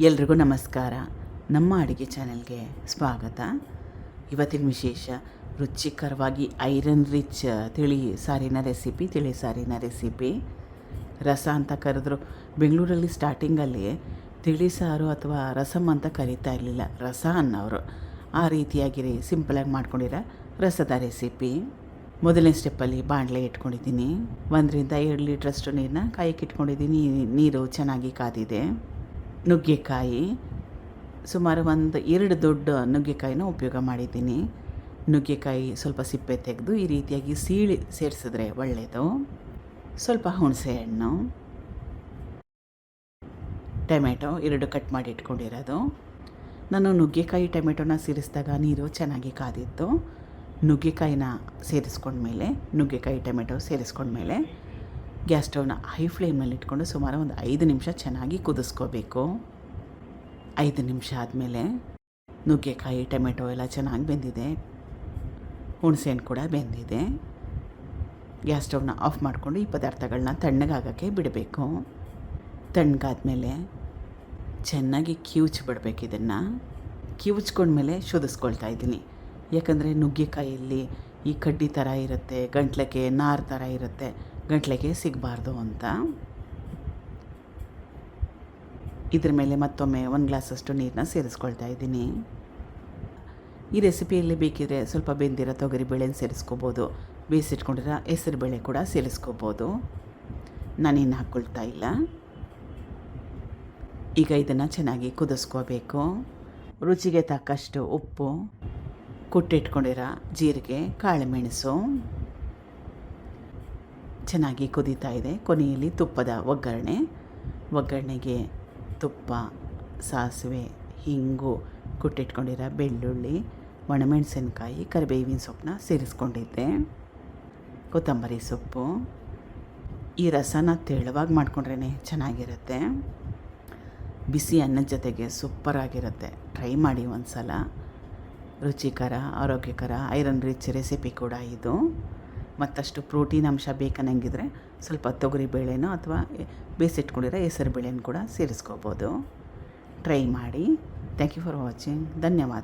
ಎಲ್ರಿಗೂ ನಮಸ್ಕಾರ. ನಮ್ಮ ಅಡುಗೆ ಚಾನೆಲ್ಗೆ ಸ್ವಾಗತ. ಇವತ್ತಿನ ವಿಶೇಷ, ರುಚಿಕರವಾಗಿ ಐರನ್ ರಿಚ್ ತಿಳಿ ಸಾರಿನ ರೆಸಿಪಿ, ತಿಳಿ ಸಾರಿನ ರೆಸಿಪಿ. ರಸ ಅಂತ ಕರೆದ್ರು ಬೆಂಗಳೂರಲ್ಲಿ ಸ್ಟಾರ್ಟಿಂಗಲ್ಲಿ ತಿಳಿ ಸಾರು ಅಥವಾ ರಸಮ್ ಅಂತ ಕರೀತಾ ಇರಲಿಲ್ಲ. ರಸ ಅನ್ನೋರು. ಆ ರೀತಿಯಾಗಿ ಸಿಂಪಲಾಗಿ ಮಾಡ್ಕೊಂಡಿರೋ ರಸದ ರೆಸಿಪಿ. ಮೊದಲನೇ ಸ್ಟೆಪ್ಪಲ್ಲಿ ಬಾಣಲೆ ಇಟ್ಕೊಂಡಿದ್ದೀನಿ. ಒಂದರಿಂದ ಎರಡು ಲೀಟ್ರಷ್ಟು ನೀರನ್ನ ಕಾಯಕ್ಕೆ ಇಟ್ಕೊಂಡಿದ್ದೀನಿ. ನೀರು ಚೆನ್ನಾಗಿ ಕಾದಿದೆ. ನುಗ್ಗೆಕಾಯಿ, ಸುಮಾರು ಒಂದು ಎರಡು ದೊಡ್ಡ ನುಗ್ಗೆಕಾಯಿನ ಉಪಯೋಗ ಮಾಡಿದ್ದೀನಿ. ನುಗ್ಗೆಕಾಯಿ ಸ್ವಲ್ಪ ಸಿಪ್ಪೆ ತೆಗೆದು ಈ ರೀತಿಯಾಗಿ ಸೀಳಿ ಸೇರಿಸಿದ್ರೆ ಒಳ್ಳೆಯದು. ಸ್ವಲ್ಪ ಹುಣಸೆ ಹಣ್ಣು, ಟೊಮೆಟೊ ಎರಡು ಕಟ್ ಮಾಡಿ ಇಟ್ಕೊಂಡಿರೋದು. ನಾನು ನುಗ್ಗೆಕಾಯಿ ಟೊಮೆಟೊನ ಸೇರಿಸಿದಾಗ ನೀರು ಚೆನ್ನಾಗಿ ಕಾದಿತ್ತು. ನುಗ್ಗೆಕಾಯಿನ ಸೇರಿಸ್ಕೊಂಡ್ಮೇಲೆ, ನುಗ್ಗೆಕಾಯಿ ಟೊಮೆಟೊ ಸೇರಿಸ್ಕೊಂಡ್ಮೇಲೆ ಗ್ಯಾಸ್ ಸ್ಟವ್ನ ಹೈ ಫ್ಲೇಮಲ್ಲಿ ಇಟ್ಕೊಂಡು ಸುಮಾರು ಒಂದು ಐದು ನಿಮಿಷ ಚೆನ್ನಾಗಿ ಕುದಿಸ್ಕೋಬೇಕು. ಐದು ನಿಮಿಷ ಆದಮೇಲೆ ನುಗ್ಗೆಕಾಯಿ, ಟೊಮೆಟೊ ಎಲ್ಲ ಚೆನ್ನಾಗಿ ಬೆಂದಿದೆ. ಹುಣಸೆಹಣ್ಣು ಕೂಡ ಬೆಂದಿದೆ. ಗ್ಯಾಸ್ ಸ್ಟವ್ನ ಆಫ್ ಮಾಡಿಕೊಂಡು ಈ ಪದಾರ್ಥಗಳನ್ನ ತಣ್ಣಗಾಗೋಕ್ಕೆ ಬಿಡಬೇಕು. ತಣ್ಣಗಾದ್ಮೇಲೆ ಚೆನ್ನಾಗಿ ಕಿವುಚ್ ಬಿಡಬೇಕು ಇದನ್ನು. ಕಿವುಚ್ಕೊಂಡ್ಮೇಲೆ ಶೋಧಿಸ್ಕೊಳ್ತಾ ಇದ್ದೀನಿ. ಯಾಕಂದರೆ ನುಗ್ಗೆಕಾಯಲ್ಲಿ ಈ ಕಡ್ಡಿ ಥರ ಇರುತ್ತೆ, ಗಂಟ್ಲಕ್ಕೆ ನಾರು ಥರ ಇರುತ್ತೆ. ಗಂಟ್ಲಿಗೆ ಸಿಗಬಾರ್ದು ಅಂತ. ಇದ್ರ ಮೇಲೆ ಮತ್ತೊಮ್ಮೆ ಒಂದು ಗ್ಲಾಸಷ್ಟು ನೀರನ್ನ ಸೇರಿಸ್ಕೊಳ್ತಾ ಇದ್ದೀನಿ. ಈ ರೆಸಿಪಿಯಲ್ಲಿ ಬೇಕಿದ್ರೆ ಸ್ವಲ್ಪ ಬೆಂದಿರೋ ತೊಗರಿಬೇಳೆನ ಸೇರಿಸ್ಕೋಬೋದು. ಬೇಯಿಸಿಟ್ಕೊಂಡಿರೋ ಹೆಸರುಬೇಳೆ ಕೂಡ ಸೇರಿಸ್ಕೋಬೋದು. ನಾನೇನು ಹಾಕ್ಕೊಳ್ತಾ ಇಲ್ಲ. ಈಗ ಇದನ್ನು ಚೆನ್ನಾಗಿ ಕುದಿಸ್ಕೋಬೇಕು. ರುಚಿಗೆ ತಕ್ಕಷ್ಟು ಉಪ್ಪು, ಕುಟ್ಟಿಟ್ಕೊಂಡಿರೋ ಜೀರಿಗೆ ಕಾಳುಮೆಣಸು ಚೆನ್ನಾಗಿ ಕುದೀತಾ ಇದೆ. ಕೊನೆಯಲ್ಲಿ ತುಪ್ಪದ ಒಗ್ಗರಣೆ. ಒಗ್ಗರಣೆಗೆ ತುಪ್ಪ, ಸಾಸಿವೆ, ಹಿಂಗು, ಕುಟ್ಟಿಟ್ಕೊಂಡಿರೋ ಬೆಳ್ಳುಳ್ಳಿ, ಒಣಮೆಣಸಿನ್ಕಾಯಿ, ಕರಿಬೇವಿನ ಸೊಪ್ಪನ್ನ ಸೇರಿಸ್ಕೊಂಡಿದ್ದೆ. ಕೊತ್ತಂಬರಿ ಸೊಪ್ಪು. ಈ ರಸನ ತೆಳುವಾಗಿ ಮಾಡ್ಕೊಂಡ್ರೇ ಚೆನ್ನಾಗಿರುತ್ತೆ. ಬಿಸಿ ಅನ್ನದ ಜೊತೆಗೆ ಸೂಪರಾಗಿರುತ್ತೆ ಟ್ರೈ ಮಾಡಿ ಒಂದು ಸಲ ರುಚಿಕರ, ಆರೋಗ್ಯಕರ ಐರನ್ ರಿಚ್ ರೆಸಿಪಿ ಕೂಡ ಇದು. ಮತ್ತಷ್ಟು ಪ್ರೋಟೀನ್ ಅಂಶ ಬೇಕನ್ನಂಗಿದ್ರೆ ಸ್ವಲ್ಪ ತೊಗರಿ ಬೇಳೆನೋ ಅಥವಾ ಬೇಯಿಸಿಟ್ಕೊಂಡಿರೋ ಹೆಸರು ಬೇಳೆನೂ ಕೂಡ ಸೇರಿಸ್ಕೋಬೋದು. ಟ್ರೈ ಮಾಡಿ. ಥ್ಯಾಂಕ್ ಯು ಫಾರ್ ವಾಚಿಂಗ್ ಧನ್ಯವಾದ.